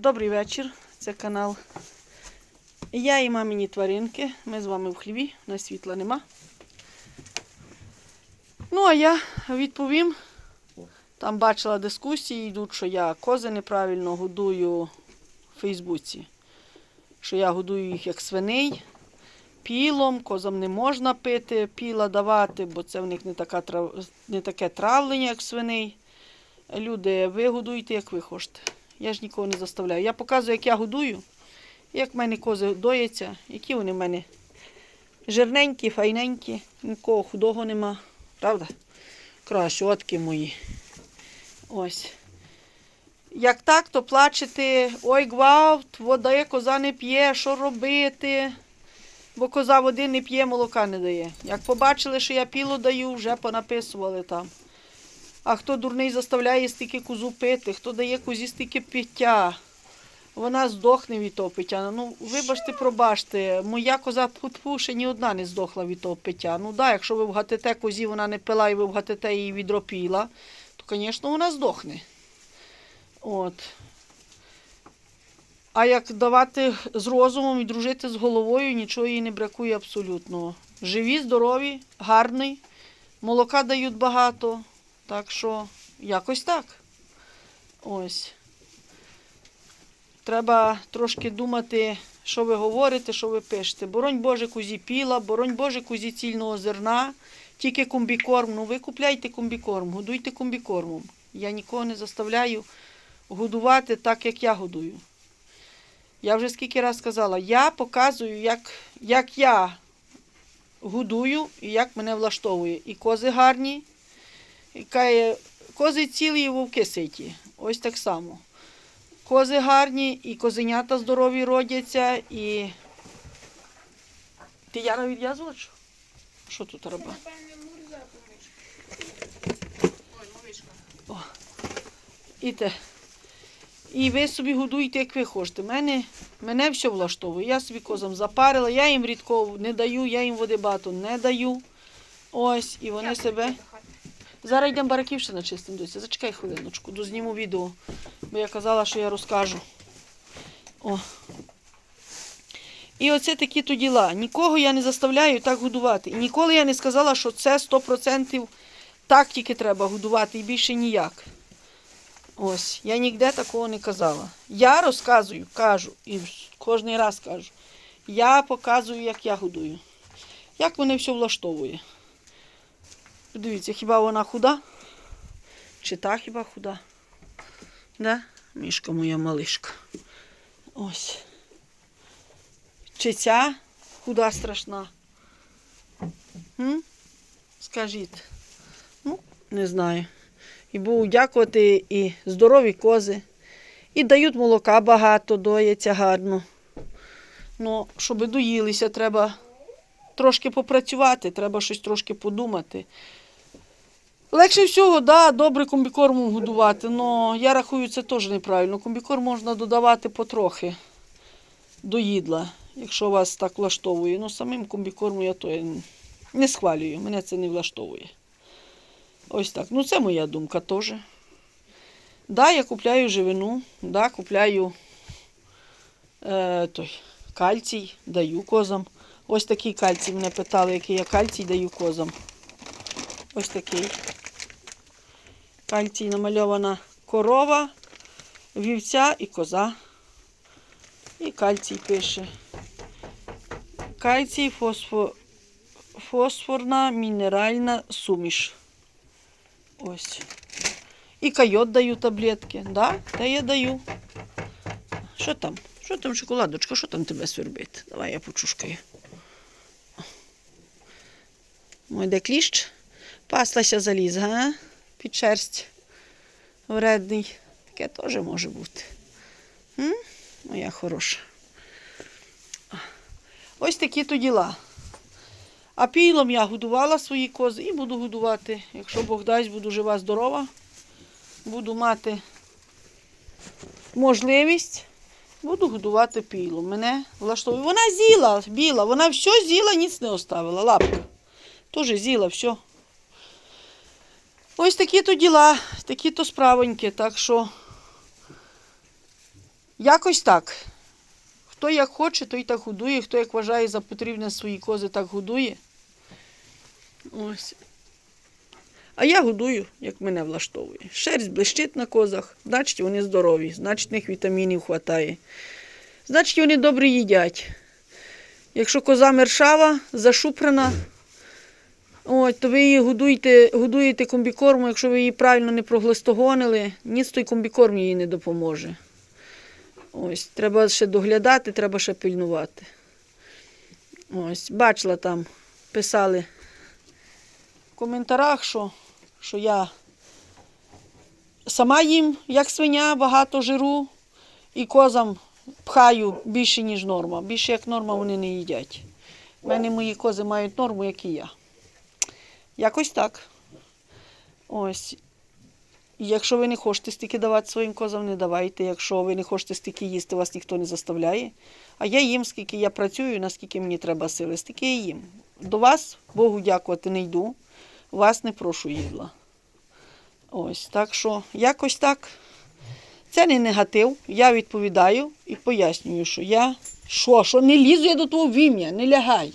Добрий вечір. Це канал. Я і мамині тваринки. Ми з вами в хліві, на світла нема. Ну, а я відповім. Там бачила дискусії, йдуть, що я кози неправильно годую в Фейсбуці. Що я годую їх як свиней, пілом, козам не можна пити, піла давати, бо це в них не, така, не таке травлення, як свиней. Люди, ви годуєте, як ви хочете. Я ж нікого не заставляю. Я показую, як я годую, як в мене кози дояться, які вони в мене жирненькі, файненькі, нікого худого нема. Правда? Кращотки мої. Ось. Як так, то плачете, ой, гвалт, вода коза не п'є, що робити? Бо коза води не п'є, молока не дає. Як побачили, що я піло даю, вже понаписували там. А хто дурний заставляє стільки козу пити, хто дає козі стільки пиття, вона здохне від того пиття. Ну, вибачте, пробачте, моя коза тьфу-тьфу, ще ні одна не здохла від того пиття. Ну да, якщо ви вгатите козі, вона не пила і ви вгатите її відропіла, то, звісно, вона здохне. От. А як давати з розумом і дружити з головою, нічого їй не бракує абсолютно. Живі, здорові, гарний, молока дають багато. Так що якось так. Ось. Треба трошки думати, що ви говорите, що ви пишете. Боронь Боже кузі піла, боронь Боже кузі цільного зерна, тільки комбікорм. Ну ви купляйте комбікорм, годуйте комбікормом. Я нікого не заставляю годувати так, як я годую. Я вже скільки раз сказала, я показую, як, як я годую і як мене влаштовує. І кози гарні, кає, кози цілі і вовки ситі. Ось так само. Кози гарні, і козенята здорові родяться, і. Ти Яра відв'язувала? що? Що тут робить? І те. І ви собі годуйте, як ви хочете. Мене, мене все влаштовує. Я собі козам запарила, я їм рідко не даю, я їм води багато не даю. Ось, і вони себе. Зараз йдемо бараків ще начистим дося. Зачекай хвилиночку, дозніму відео. Бо я казала, що я розкажу. О. І оце такі то діла. Нікого я не заставляю так годувати. І ніколи я не сказала, що це 100% так тільки треба годувати і більше ніяк. Ось, я ніде такого не казала. Я розказую, кажу, і кожен раз кажу. Я показую, як я годую. Як мене все влаштовує. Подивіться, хіба вона худа? Чи та хіба худа? Да? Мішка моя малишка. Ось. Чи ця худа страшна? М? Скажіть. Ну, не знаю. І буду дякувати і здорові кози. І дають молока багато, доїться гарно. Ну, щоб доїлися, треба трошки попрацювати, треба щось трошки подумати. Легше всього, да, добре комбікормом годувати, але я рахую, це теж неправильно. Комбікорм можна додавати потрохи до їдла, якщо вас так влаштовує. Ну, самим комбікормом я то не схвалюю, мене це не влаштовує. Ось так. Ну, це моя думка теж. Да, я купляю живину, да, купляю е, той, кальцій, даю козам. Ось такий кальцій мене питали, який я кальцій даю козам. Ось такий. Кальцій намальована корова, вівця і коза. І кальцій пише. Кальцій фосфо... фосфорна мінеральна суміш. Ось. І койот даю таблетки. Да? Та я даю. Що там? Що там, шоколадочка? Що там тебе свербить? Давай я почушкаю. Ой, де кліщ? Паслася заліз, га? Під шерсть. Вредний. Таке теж може бути. М? Моя хороша. Ось такі то діла. А пілом я годувала свої кози і буду годувати. Якщо Бог дасть, буду жива, здорова. Буду мати можливість, буду годувати пілом. Мене влаштовує. Вона з'їла, біла, вона все з'їла, ніц не оставила. Лапка. Теж з'їла все. Ось такі то діла, такі то справоньки. Так що Якось так. Хто як хоче, той так годує, хто як вважає за потрібне свої кози, так годує. Ось. А я годую, як мене влаштовує. Шерсть блищить на козах, значить вони здорові, значить в них вітамінів вистачає. Значить, вони добре їдять. Якщо коза мершава, зашупрена, от, то ви її годуєте, годуєте комбікормом, якщо ви її правильно не проглистогонили, ніц той комбікорм їй не допоможе. Ось, треба ще доглядати, треба ще пильнувати. Ось, бачила там, писали в коментарях, що, що я сама їм, як свиня, багато жиру, і козам пхаю більше, ніж норма. Більше як норма вони не їдять. У мене мої кози мають норму, як і я. Якось так. Ось. Якщо ви не хочете стільки давати своїм козам, не давайте. Якщо ви не хочете стільки їсти, вас ніхто не заставляє. А я їм, скільки я працюю, наскільки мені треба сили, стільки я їм. До вас, Богу дякувати, не йду. Вас не прошу їдла. Ось, так що якось так. Це не негатив. Я відповідаю і пояснюю, що я що, що не лізу я до твого вім'я, не лягай.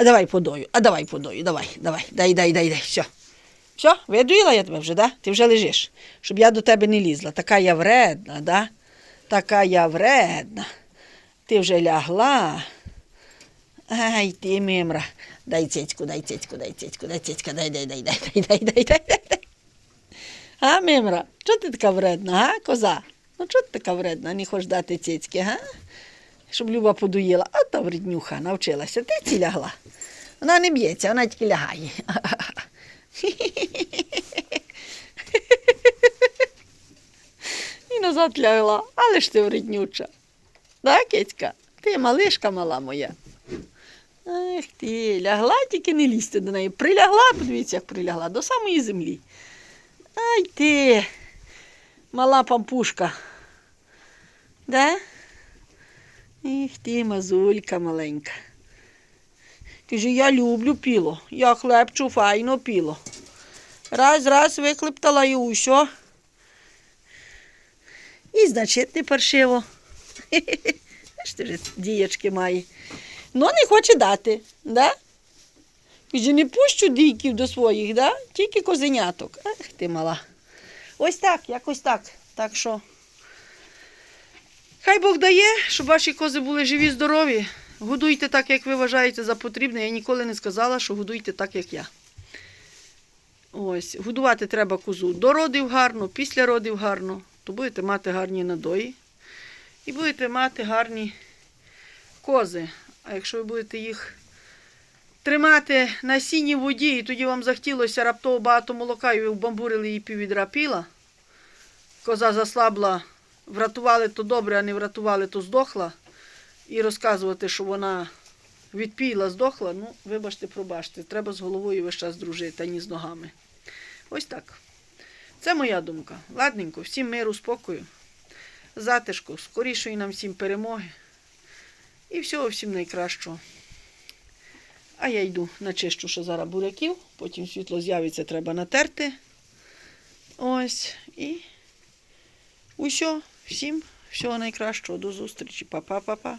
А давай подою, а давай подою, давай, давай, дай, дай, дай, дай. Все. Все, видоїла я тебе вже, да? Ти вже лежиш, щоб я до тебе не лізла. Така я вредна, да? Така я вредна. Ти вже лягла. Ай, ти мимра. Дай цицьку, дай цицьку, дай цицьку, дай цицька, дай, дай, дай, дай, дай, дай, дай, дай. А, мимра, чого ти така вредна, га, коза? Ну чого ти така вредна, не хочеш дати цицьки, га? Щоб Люба подоїла. А та вреднюха навчилася. Ти ці лягла. Вона не б'ється, вона тільки лягає. І назад лягла. Але ж ти вреднюча. Да, кицька? Ти малишка мала моя. Ах ти, лягла, тільки не лізьте до неї. Прилягла, подивіться, як прилягла, до самої землі. Ай ти, мала пампушка. Да? Іх ти, мазулька маленька. Каже, я люблю піло. Я хлебчу файно піло. Раз, раз виклептала і усьо. І значить не паршиво. Ж ти вже діячки має. Ну, не хоче дати, да? Каже, не пущу дійків до своїх, да? тільки козеняток. Ах ти мала. Ось так, якось так. Так що. Хай Бог дає, щоб ваші кози були живі, здорові. Годуйте так, як ви вважаєте за потрібне. Я ніколи не сказала, що годуйте так, як я. Ось, годувати треба козу до родів гарно, після родів гарно, то будете мати гарні надої. І будете мати гарні кози. А якщо ви будете їх тримати на сіній воді, і тоді вам захотілося раптово багато молока, і ви вбамбурили її піввідра піла, коза заслабла, врятували то добре, а не врятували, то здохла. І розказувати, що вона відпіла, здохла, ну, вибачте, пробачте, треба з головою весь час дружити, а не з ногами. Ось так. Це моя думка. Ладненько, всім миру, спокою, затишку, скорішої нам всім перемоги. І всього всім найкращого. А я йду начищу, що зараз буряків, потім світло з'явиться, треба натерти. Ось. І усьо, всім всього найкращого. До зустрічі. Па-па-па-па.